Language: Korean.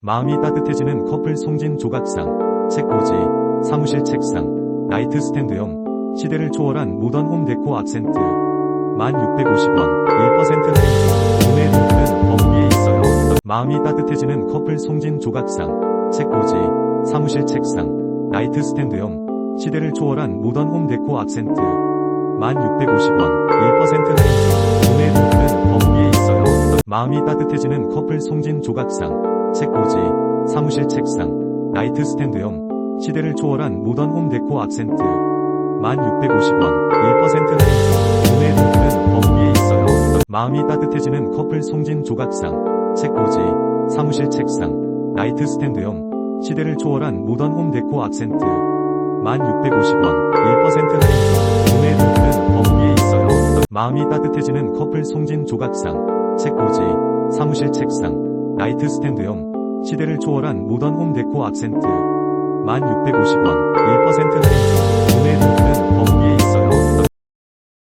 마음이 따뜻해지는 커플 송진 조각상, 책꽂이, 사무실 책상, 라이트 스탠드형, 시대를 초월한 모던 홈 데코 악센트. 1650원, 1% 할인 중, 구매 링크는 더보기에 있어요. 마음이 따뜻해지는 커플 송진 조각상, 책꽂이, 사무실 책상, 라이트 스탠드형, 시대를 초월한 모던 홈 데코 악센트. 1650원, 1% 할인 중, 구매 링크는 더보기에 있어요. 마음이 따뜻해지는 커플 송진 조각상, 책꽂이, 사무실 책상, 라이트 스탠드형, 시대를 초월한 모던 홈 데코 악센트. 1650원, 1% 할인 중, 구매 링크는 더보기에 있어요. 마음이 따뜻해지는 커플 송진 조각상, 책꽂이, 사무실 책상, 라이트 스탠드형, 시대를 초월한 모던 홈 데코 악센트. 1650원, 1% 할인 중, 구매 링크는 더보기에 있어요. 마음이 따뜻해지는 커플 송진 조각상, 책꽂이, 사무실 책상, 라이트 스탠드형, 시대를 초월한 모던 홈 데코 악센트. 1650원, 1% 할인